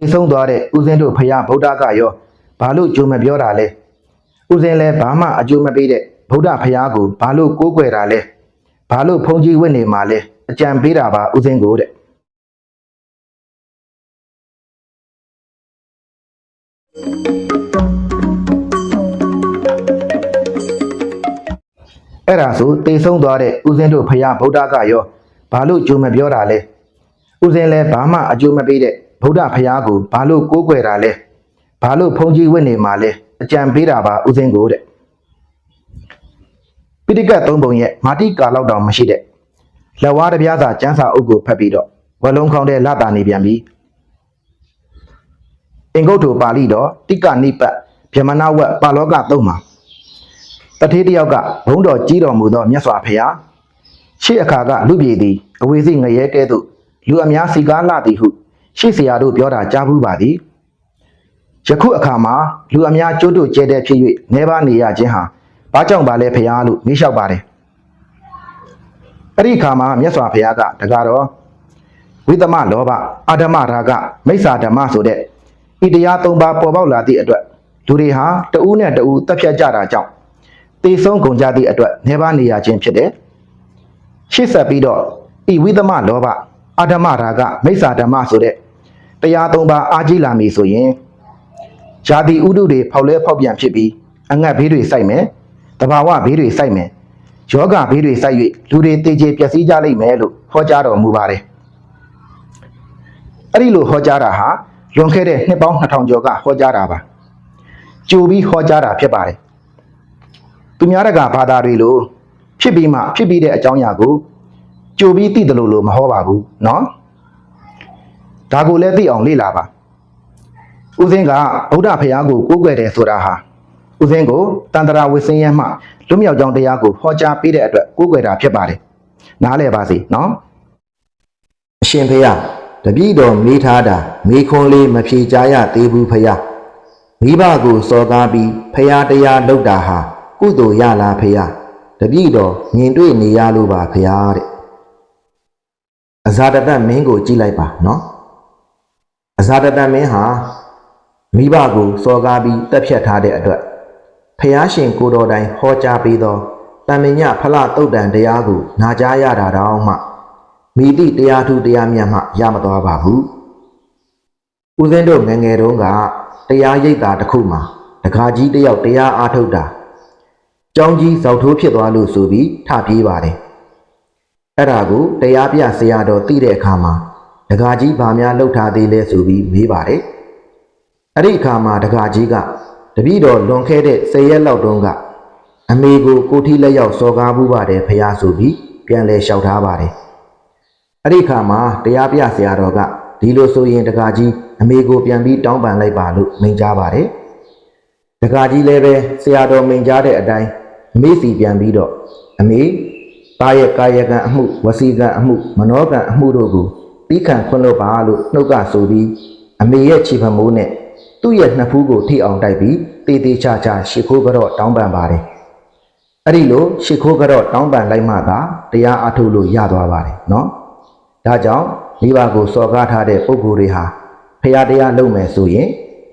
သိဆုံးသွားတဲ့ဦးဇင်းတို့ဖယားဗုဒ္ဓကရောဘာလို့ကြိုမပြောတာလဲဦးဇင်းလည်းဘာမှအကျိုးမပေးတဲ့ဗုဒ္ဓဖယားကိုဘာလို့ကိုးကွယ်တာလဲဘာလို့ဖုန်ကြီးဝတ်နေမှာလဲအကြံပေးတာပါဦးဇင်းကိုတဲ့အဲ့ဒါဆိုတေဆုံးသွားတဲ့ဦးဇင်းတို့ဖယားဗုဒ္ဓကရောဘာလို့ကြိုမပြောတာလဲဦးဇင်းလည်းဘာမှအကျိုးမပေးတဲ့ ဗုဒ္ဓဖယားကိုဘာလို့ကိုးကွယ်တာလဲဘာလို့ဖုန်ကြီးဝတ်နေမှာလဲအကြံပေးတာပါဦးဇင်းကိုတဲ့ပိဋကတ်သုံးပုံရဲ့မာတိကာလောက်တောင်မရှိတဲ့လက်ဝါးတစ်ပြားစာကျန်းစာအုပ်ကိုဖတ်ပြီးတော့ဝလုံးခေါင်းတဲ့လတာနေပြန်ပြီအင်္ဂုတ္တပါဠိတော်တိကနိပတ်ဗြဟ္မဏဝတ်ပါလောကသုံးမှာတထေးတစ်ယောက်ကဘုံတော်ကြီးတော်မူသောမြတ်စွာဘုရားရှေ့အခါကလူပြည်သည်အဝေစီငရဲကဲ့သို့လူအများစီကားလာသည်ဟု ရှေ့ဆရာတို့ပြောတာကြားဘူးပါသည်ယခုအခါမှာလူအများကျိုးတို့ကျဲတဲ့ဖြစ်၍နေပါနေရခြင်းဟာဘာကြောင့်ပါလဲဖရားလို့မေးလျှောက်ပါတယ်အဲ့ဒီအခါမှာမြတ်စွာဘုရားကတကားတော့ဝိသမလောဘအာဓမ္မရာဂမိစ္ဆာဓမ္မဆိုတဲ့ဤတရား၃ပါးပေါ်ပေါက်လာသည့်အတွက်လူတွေဟာတဦးနဲ့တဦးတက်ဖြတ်ကြတာကြောင့်တေဆုံးကုန်ကြသည့်အတွက်နေပါနေရခြင်းဖြစ်တယ်ရှေ့ဆက်ပြီးတော့ဤဝိသမလောဘအာဓမ္မရာဂမိစ္ဆာဓမ္မဆိုတဲ့ တရား၃ပါးအားကြီးလာပြီဆိုရင်ဇာတိဥဒုတွေဖောက်လဲဖောက်ပြန်ဖြစ်ပြီးအငတ်ဘေးတွေစိုက်မယ်တဘာဝဘေးတွေစိုက်မယ်ယောဂဘေးတွေစိုက်၍လူတွေတေကျေပျက်စီးကြလိမ့်မယ်လို့ဟောကြားတော်မူပါတယ်အဲ့ဒီလိုဟောကြားတာဟာလွန်ခဲ့တဲ့နှစ်ပေါင်း2000ကျော်ကဟောကြားတာပါကြိုပြီးဟောကြားတာဖြစ်ပါတယ်သူများတကာဘာသာတွေလိုဖြစ်ပြီးမှဖြစ်ပြီးတဲ့အကြောင်းအရာကိုကြိုပြီးသိတယ်လို့လို့မဟောပါဘူးเนาะ ဒါကိုလည်းသိအောင်လေ့လာပါဦးစင်းကဗုဒ္ဓဖရာကိုကိုးကွယ်တယ်ဆိုတာဟာဦးစင်းကိုတန်တရာဝိစင်းရဲမှလွတ်မြောက်ကြောင်းတရားကိုဟောကြားပေးတဲ့အတွက်ကိုးကွယ်တာဖြစ်ပါတယ်နားလည်ပါစေနော်အရှင်ဖရာတပည့်တော်မေးထားတာမေခွန်းလေးမဖြေကြရသေးဘူးဖရာမိဘကိုစော်ကားပြီးဖရာတရားလုပ်တာဟာကုသိုလ်ရလားဖရာတပည့်တော်မြင်တွေ့နေရလို့ပါဖရာတဲ့အဇာတတ်မင်းကိုကြည့်လိုက်ပါနော် အဇာတတမင်းဟာမိဘကိုစော်ကားပြီးတက်ဖြတ်ထားတဲ့အတွက်ဖယားရှင်ကိုတော်တိုင်ဟောကြားပေးသောတန်မြညဖလတုတ်တန်တရားကိုနာကြားရတာတောင်မှမိတိတရားထုတရားမြတ်မှရမသွားပါဘူး။ဦးဇင်းတို့ငယ်ငယ်တုန်းကတရားရိပ်တာတစ်ခုမှာတခါကြီးတယောက်တရားအားထုတ်တာကြောင်းကြီးဇောက်ထိုးဖြစ်သွားလို့ဆိုပြီးထပြေးပါတယ်။အဲ့ဒါကိုတရားပြဆရာတော်သိတဲ့အခါမှာ တခါကြီးဗာများလှုပ်ထားသေးလဲဆိုပြီးမေးပါတယ်။အဲ့ဒီအခါမှာတခါကြီးကတပည့်တော်လွန်ခဲ့တဲ့၁၀ရက်လောက်တုန်းကအမေကိုကိုထီလက်ရောက်စော်ကားမှုပါတယ်ဖះဆိုပြီးပြန်လဲလျှောက်ထားပါတယ်။အဲ့ဒီခါမှာတရားပြဆရာတော်ကဒီလိုဆိုရင်တကာကြီးအမေကိုပြန်ပြီးတောင်းပန်လိုက်ပါလို့မိန့်ကြားပါတယ်။တကာကြီးလည်းပဲဆရာတော်မိန့်ကြားတဲ့အတိုင်းအမေစီပြန်ပြီးတော့အမေတာရဲ့ကာယကံအမှုဝစီကံအမှုမနောကံအမှုတို့ကို ပြီးခံခွင့်လို့ပါလို့နှုတ်ကဆိုပြီးအမေရဲ့ခြေဖမိုးနဲ့သူ့ရဲ့နှစ်ဖူးကိုထိအောင်တိုက်ပြီးတေးသေးချာချာရှ िख ိုးကတော့တောင်းပန်ပါတယ်။အဲ့ဒီလိုရှ िख ိုးကတော့တောင်းပန်လိုက်မှသာတရားအထုတ်လို့ရသွားပါတယ်နော်။ဒါကြောင့်မိဘကိုစော်ကားထားတဲ့ပုဂ္ဂိုလ်တွေဟာဖရာတရားလုပ်မယ်ဆိုရင်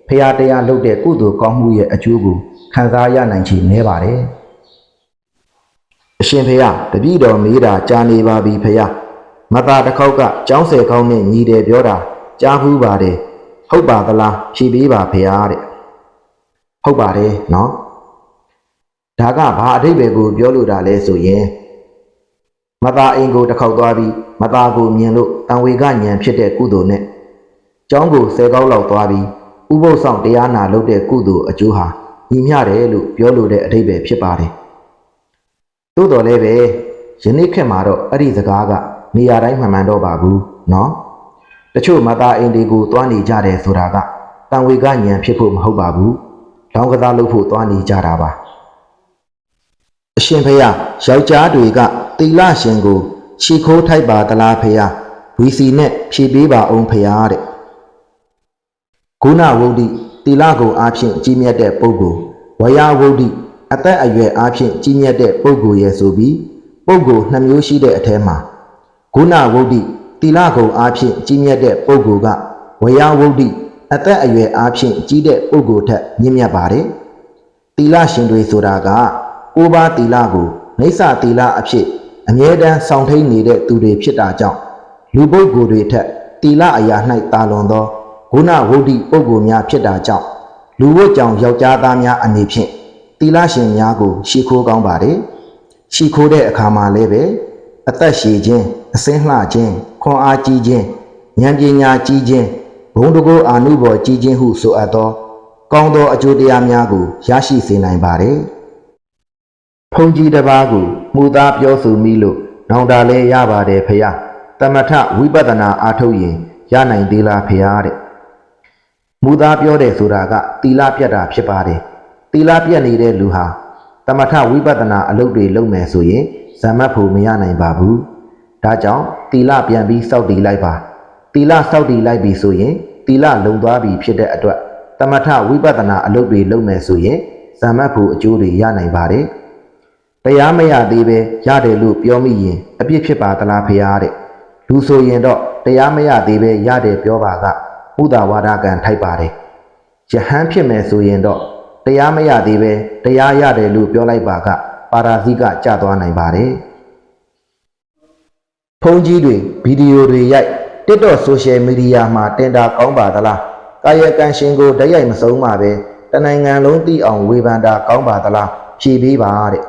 ဖရာတရားလုပ်တဲ့ကုသိုလ်ကောင်းမှုရဲ့အကျိုးကိုခံစားရနိုင်ချေနည်းပါတယ်အရှင်ဖရာတပည့်တော်မေးတာကြားနေပါပြီဖရာ မသားတစ်ခေါက်ကကျောင်းဆယ်ကောင်းနဲ့ညီတယ်ပြောတာကြားဘူးပါတယ်ဟုတ်ပါသလားဖြေပေးပါဖရာတဲ့ဟုတ်ပါတယ်နော်ဒါကဘာအဓိပ္ပာယ်ကိုပြောလို့တာလဲဆိုရင်မသားအိမ်ကိုတစ်ခေါက်သွားပြီးမသားကိုမြင်လို့တံဝေကညံဖြစ်တဲ့ကုသိုလ်နဲ့ကျောင်းကိုဆယ်ကောက်လောက်သွားပြီးဥပုသ်ဆောင်တရားနာလုပ်တဲ့ကုသိုလ်အကျိုးဟာညီမျှတယ်လို့ပြောလိုတဲ့အဓိပ္ပာယ်ဖြစ်ပါတယ်။သို့တော်လည်းပဲယနေ့ခေတ်မှာတော့အဲ့ဒီစကားက နေရာတိုင်းမှန်မှန်တော့ပါဘူးနော်။တချို့မသားအိမ်တွေကိုသွားနေကြတယ်ဆိုတာကတံဝေကညံဖြစ်ဖို့မဟုတ်ပါဘူး။လောင်းကစားလုပ်ဖို့သွားနေကြတာပါ။အရှင်ဖေယယောက်ျားတွေကတီလရှင်ကိုရှ िख ိုးထိုက်ပါသလားဖေယဝီစီနဲ့ဖြေပေးပါအောင်ဖေယတဲ့ဂုဏဝုဒ္ဓိတီလကုံအားဖြင့်ကြီးမြတ်တဲ့ပုဂ္ဂိုလ်ဝယဝုဒ္ဓိအသက်အရွယ်အားဖြင့်ကြီးမြတ်တဲ့ပုဂ္ဂိုလ်ရဲ့ဆိုပြီးပုဂ္ဂိုလ်နှမျိုးရှိတဲ့အထဲမှာ ဂုဏဝုဒ္ဓိတီလကုံအားဖြင့်ကြီးမြတ်တဲ့ပုဂ္ဂိုလ်ကဝယဝုဒ္ဓိအသက်အရွယ်အားဖြင့်ကြီးတဲ့ပုဂ္ဂိုလ်ထက်မြင့်မြတ်ပါတယ်။သီလရှင်တွေဆိုတာကကိုးပါးသီလကိုမိစ္ဆာသီလအဖြစ်အမြဲတမ်းဆောင်ထိန်နေတဲ့သူတွေဖြစ်တာကြောင့်လူပုဂ္ဂိုလ်တွေထက်သီလအရာ၌တာလွန်သောဂုဏဝုဒ္ဓိပုဂ္ဂိုလ်များဖြစ်တာကြောင့်လူဝတ်ကြောင့်ယောက်ျားသားများအနေဖြင့်သီလရှင်များကိုရှ िख ိုးကောင်းပါတယ်။ရှ िख ိုးတဲ့အခါမှာလည်းပဲအသက်ရှည်ခြင်း အစင်းလှခြင်းခွန်အားကြီးခြင်းဉာဏ်ပညာကြီးခြင်းဘုံတကောအာနုဘော်ကြီးခြင်းဟုဆိုအပ်သော ကောင်းသောအကျိုးတရားများကိုရရှိစေနိုင်ပါတယ်။ဖုန်ကြီးတစ်ပါးကိုမူသားပြောဆိုမိလို့နောင်တလဲရပါတယ်ဖရာ။တမထဝိပဿနာအားထုတ်ရင်ရနိုင်သေးလားဖရာတဲ့။မူသားပြောတယ်ဆိုတာကတီလာပြတ်တာဖြစ်ပါတယ်။တီလာပြတ်နေတဲ့လူဟာတမထဝိပဿနာအလုပ်တွေလုပ်မယ်ဆိုရင်ဇမ္မတ်ဖို့မရနိုင်ပါဘူး။ ဒါကြောင့်တီလာပြန်ပြီးစောက်တည်လိုက်ပါ။တီလာစောက်တည်လိုက်ပြီဆိုရင်တီလာလုံသွားပြီဖြစ်တဲ့အတွက်တမထဝိပဿနာအလုပ်တွေလုပ်မယ်ဆိုရင်ဇမ္မတ်ဖို့အကျိုးတွေရနိုင်ပါတယ်။တရားမရသေးပဲရတယ်လို့ပြောမိရင်အပြစ်ဖြစ်ပါသလားဖရာတဲ့။လူဆိုရင်တော့တရားမရသေးပဲရတယ်ပြောပါကမုဒ္ဒဝါဒကံထိုက်ပါတယ်။ယဟန်ဖြစ်မယ်ဆိုရင်တော့တရားမရသေးပဲတရားရတယ်လို့ပြောလိုက်ပါက ပါရာဇိကကျသွားနိုင်ပါတယ်။ ဖုန်းကြီးတွေဗီဒီယိုတွေရိုက် TikTok Social Media မှာတင်တာကောင်းပါသလား။ကာယကံရှင်ကိုတရိုက်မစုံပါပဲတနိုင်ငံလုံးသိအောင်ဝေဖန်တာကောင်းပါသလားဖြေပေးပါတဲ့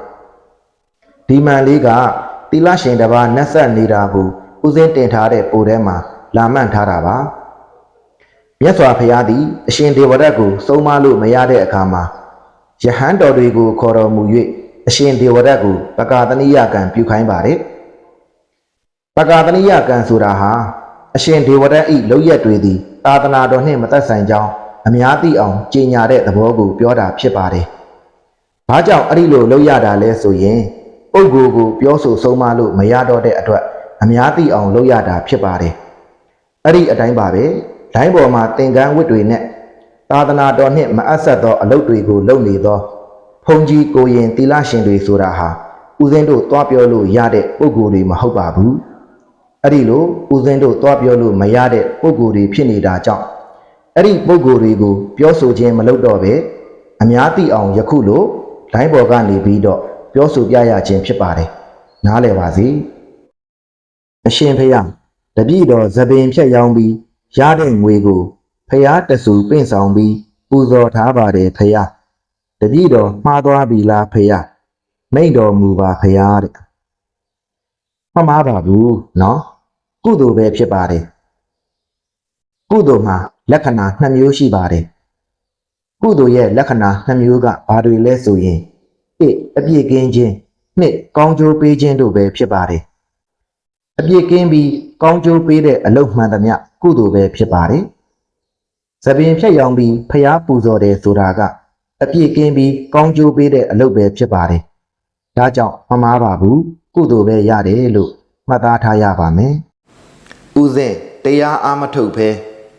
။ဒီမှန်လေးကတိလရှင်တစ်ပါးနှက်ဆက်နေတာကိုဦးစင်းတင်ထားတဲ့ပိုထဲမှာလာမှန်ထားတာပါ။မြတ်စွာဘုရားသည်အရှင်ဒေဝရတ်ကိုစုံမလို့မရတဲ့အခါမှာယဟန်တော်တွေကိုခေါ်တော်မူ၍အရှင်ဒေဝရတ်ကိုပကာသနိယကံပြုခိုင်းပါတယ်။ ပကာသနိယကံဆိုတာဟာအရှင်ဒေဝရတ်ဤလောက်ရက်တွေသည်သာသနာတော်နှင့်မသက်ဆိုင်ကြောင်းအများသိအောင်ကြေညာတဲ့သဘောကိုပြောတာဖြစ်ပါတယ်။ဘာကြောင့်အဲ့ဒီလိုလောက်ရတာလဲဆိုရင်ပုဂ္ဂိုလ်ကိုပြောဆိုဆုံးမလို့မရတော့တဲ့အတွက်အများသိအောင်လောက်ရတာဖြစ်ပါတယ်။အဲ့ဒီအတိုင်းပါပဲ။လိုင်းပေါ်မှာသင်္ကန်းဝတ်တွေနဲ့သာသနာတော်နှင့်မအပ်ဆက်သောအလုပ်တွေကိုလုပ်နေသောဖုန်ကြီးကိုရင်သီလရှင်တွေဆိုတာဟာဦးဇင်းတို့သွားပြောလို့ရတဲ့ပုဂ္ဂိုလ်တွေမဟုတ်ပါဘူး။ အဲ့ဒီလိုဦးဇင်းတို့သွားပြောလို့မရတဲ့ပုဂ္ဂိုလ်တွေဖြစ်နေတာကြောင့်အဲ့ဒီပုဂ္ဂိုလ်တွေကိုပြောဆိုခြင်းမလုပ်တော့ပဲအများသိအောင်ယခုလိုလိုင်းပေါ်ကနေပြီးတော့ပြောဆိုပြရခြင်းဖြစ်ပါတယ်။နားလည်ပါစေ။အရှင်ဖေယတပည့်တော်သပင်ဖြတ်ရောင်းပြီးရတဲ့ငွေကိုဖျားတဆူပင့်ဆောင်ပြီးပူဇော်ထားပါတယ်ဖျားတပည့်တော်မှားသွားပြီလားဖျားမိန့်တော်မူပါဖျားတဲ့မမှားပါဘူးနော် ကုသိုလ်ပဲဖြစ်ပါတယ်ကုသိုလ်မှာလက္ခဏာနှစ်မျိုးရှိပါတယ်ကုသိုလ်ရဲ့လက္ခဏာနှစ်မျိုးကဘာတွေလဲဆိုရင်တစ်အပြည့်ကင်းခြင်းနှစ်ကောင်းကျိုးပေးခြင်းတို့ပဲဖြစ်ပါတယ်အပြည့်ကင်းပြီးကောင်းကျိုးပေးတဲ့အလုပ်မှန်သမျှကုသိုလ်ပဲဖြစ်ပါတယ်သပင်ဖြတ်ရောင်ပြီးဖျားပူဇော်တယ်ဆိုတာကအပြည့်ကင်းပြီးကောင်းကျိုးပေးတဲ့အလုပ်ပဲဖြစ်ပါတယ်ဒါကြောင့်မမားပါဘူးကုသိုလ်ပဲရတယ်လို့မှတ်သားထားရပါမယ် ဦးစင်တရားအားမထုတ်ဖဲ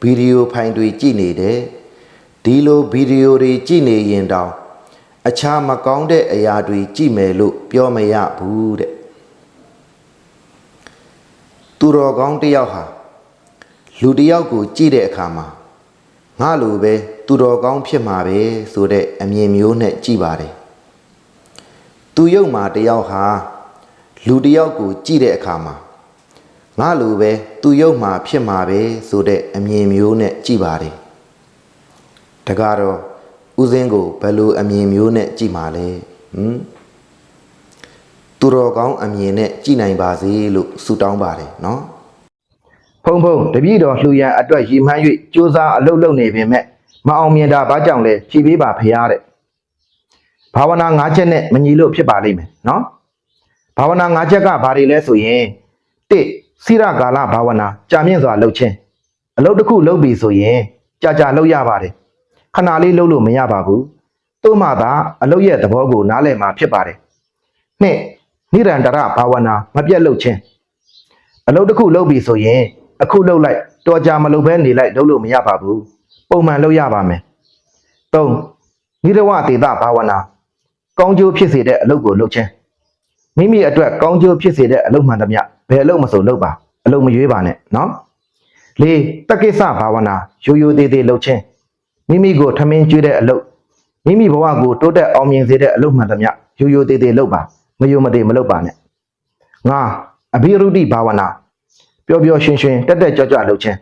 ဗီဒီယိုဖိုင်တွေကြည့်နေတယ်ဒီလိုဗီဒီယိုတွေကြည့်နေရင်တောင်အခြားမကောင်းတဲ့အရာတွေကြည့်မယ်လို့ပြောမရဘူးတဲ့သူတော်ကောင်းတစ်ယောက်ဟာလူတစ်ယောက်ကိုကြည့်တဲ့အခါမှာငါလိုပဲသူတော်ကောင်းဖြစ်မှာပဲဆိုတဲ့အမြင်မျိုးနဲ့ကြည့်ပါတယ်သူယုတ်မှာတစ်ယောက်ဟာလူတစ်ယောက်ကိုကြည့်တဲ့အခါမှာ ငါလိုပဲသူယုတ်မှာဖြစ်မှာပဲဆိုတဲ့အမြင်မျိုးနဲ့ကြည့်ပါတယ်တကားတော့ဦးစင်းကိုဘယ်လိုအမြင်မျိုးနဲ့ကြည့်မှာလဲဟမ်သူတော်ကောင်းအမြင်နဲ့ကြည့်နိုင်ပါစေလို့ဆုတောင်းပါတယ်နော်ဖုံဖုံတပည့်တော်လှူရန်အတွက်ရည်မှန်း၍ကြိုးစားအလုပ်လုပ်နေပေမဲ့မအောင်မြင်တာဘာကြောင့်လဲဖြေပေးပါဖရာတဲ့ဘာဝနာ၅ချက်နဲ့မညီလို့ဖြစ်ပါလိမ့်မယ်နော်ဘာဝနာ၅ချက်ကဘာတွေလဲဆိုရင်တ စ်စိရကာလဘာဝနာကြာမြင့်စွာလုပ်ခြင်းအလုပ်တစ်ခုလုပ်ပြီဆိုရင်ကြာကြာလုပ်ရပါတယ်ခဏလေးလုပ်လို့မရပါဘူးတို့မှသာအလုပ်ရဲ့သဘောကိုနားလည်မှာဖြစ်ပါတယ်နှစ်နိရန္တရဘာဝနာမပြတ်လုပ်ခြင်းအလုပ်တစ်ခုလုပ်ပြီဆိုရင်အခုလုပ်လိုက်တော်ကြာမလုပ်ဘဲနေလိုက်လုပ်လို့မရပါဘူးပုံမှန်လုပ်ရပါမယ်၃နိရဝတေတဘာဝနာကောင်းကျိုးဖြစ်စေတဲ့အလုပ်ကိုလုပ်ခြင်းမိမိအတွက်ကောင်းကျိုးဖြစ်စေတဲ့အလုပ်မှန်သမျှ ဘယ်အလုပ်မဆိုလုပ်ပါအလုပ်မရွေးပါနဲ့နော်လေးတက္ကိစ္စဘာဝနာရိုးရိုးသေးသေးလှုပ်ခြင်းမိမိကိုထမင်းကျွေးတဲ့အလုပ်မိမိဘဝကိုတိုးတက်အောင်မြင်စေတဲ့အလုပ်မှန်သမျှရိုးရိုးသေးသေးလုပ်ပါမယုံမသေးမလုပ်ပါနဲ့ငါအဘိရုဒ္ဓိဘာဝနာပျော်ပျော်ရွှင်ရွှင်တက်တက်ကြွကြွလှုပ်ခြင်း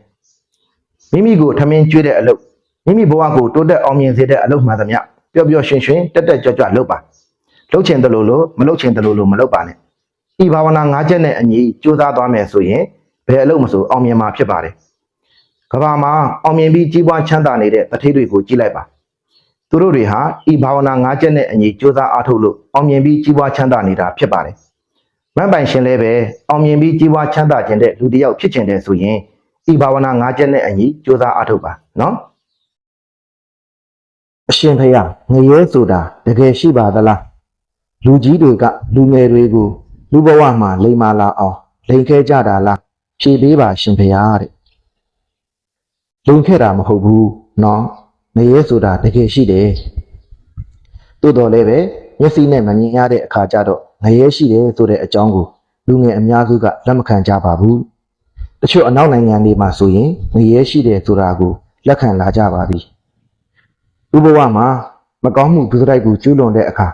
မိမိကိုထမင်းကျွေးတဲ့အလုပ်မိမိဘဝကိုတိုးတက်အောင်မြင်စေတဲ့အလုပ်မှန်သမျှပျော်ပျော်ရွှင်ရွှင်တက်တက်ကြွကြွလုပ်ပါလှုပ်ခြင်းတလို့လို့မလှုပ်ခြင်းတလို့လို့မလုပ်ပါနဲ့ ဤဘာဝနာ၅ချက်နဲ့အညီကြိုးစားသွားမယ်ဆိုရင်ဘယ်အလုပ်မဆိုအောင်မြင်မှာဖြစ်ပါတယ်ကဘာမှာအောင်မြင်ပြီးကြီးပွားချမ်းသာနေတဲ့တထေးတွေကိုကြည့်လိုက်ပါသူတို့တွေဟာဤဘာဝနာ၅ချက်နဲ့အညီကြိုးစားအားထုတ်လို့အောင်မြင်ပြီးကြီးပွားချမ်းသာနေတာဖြစ်ပါတယ်မန်ပိုင်ရှင်လည်းပဲအောင်မြင်ပြီးကြီးပွားချမ်းသာခြင်းတဲ့လူတစ်ယောက်ဖြစ်ခြင်းတဲ့ဆိုရင်ဤဘာဝနာ၅ချက်နဲ့အညီကြိုးစားအားထုတ်ပါနော်အရှင်ဖေယငရဲဆိုတာတကယ်ရှိပါသလားလူကြီးတွေကလူငယ်တွေကို လူဘဝမှာလိမ္မာလာအောင်လိန်ခဲကြတာလားဖြေပေးပါရှင်ဖေယတဲ့လိန်ခဲတာမဟုတ်ဘူးနော်ငရဲဆိုတာတကယ်ရှိတယ်တိုးတော်လည်းပဲမျက်စိနဲ့မမြင်ရတဲ့အခါကျတော့ငရဲရှိတယ်ဆိုတဲ့အကြောင်းကိုလူငယ်အများစုကလက်မခံကြပါဘူးတချို့အနောက်နိုင်ငံတွေမှာဆိုရင်ငရဲရှိတယ်ဆိုတာကိုလက်ခံလာကြပါပြီဥပဝမှာမကောင်းမှုဒုစရိုက်ကိုကျူးလွန်တဲ့အခါ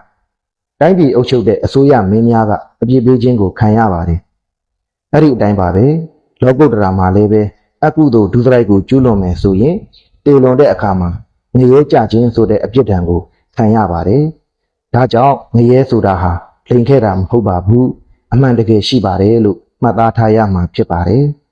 တိုင်းပြည်အုပ်ချုပ်တဲ့အစိုးရမင်းများကအပြစ်ပေးခြင်းကိုခံရပါတယ်။အဲ့ဒီအတိုင်းပါပဲလောကုတ္တရာမှာလည်းပဲအကုသိုလ်ဒုစရိုက်ကိုကျူးလွန်မယ်ဆိုရင်တေလွန်တဲ့အခါမှာငရဲကြခြင်းဆိုတဲ့အပြစ်ဒဏ်ကိုခံရပါတယ်။ဒါကြောင့်ငရဲဆိုတာဟာလိန်ခဲ့တာမဟုတ်ပါဘူး။အမှန်တကယ်ရှိပါတယ်လို့မှတ်သားထားရမှာဖြစ်ပါတယ်။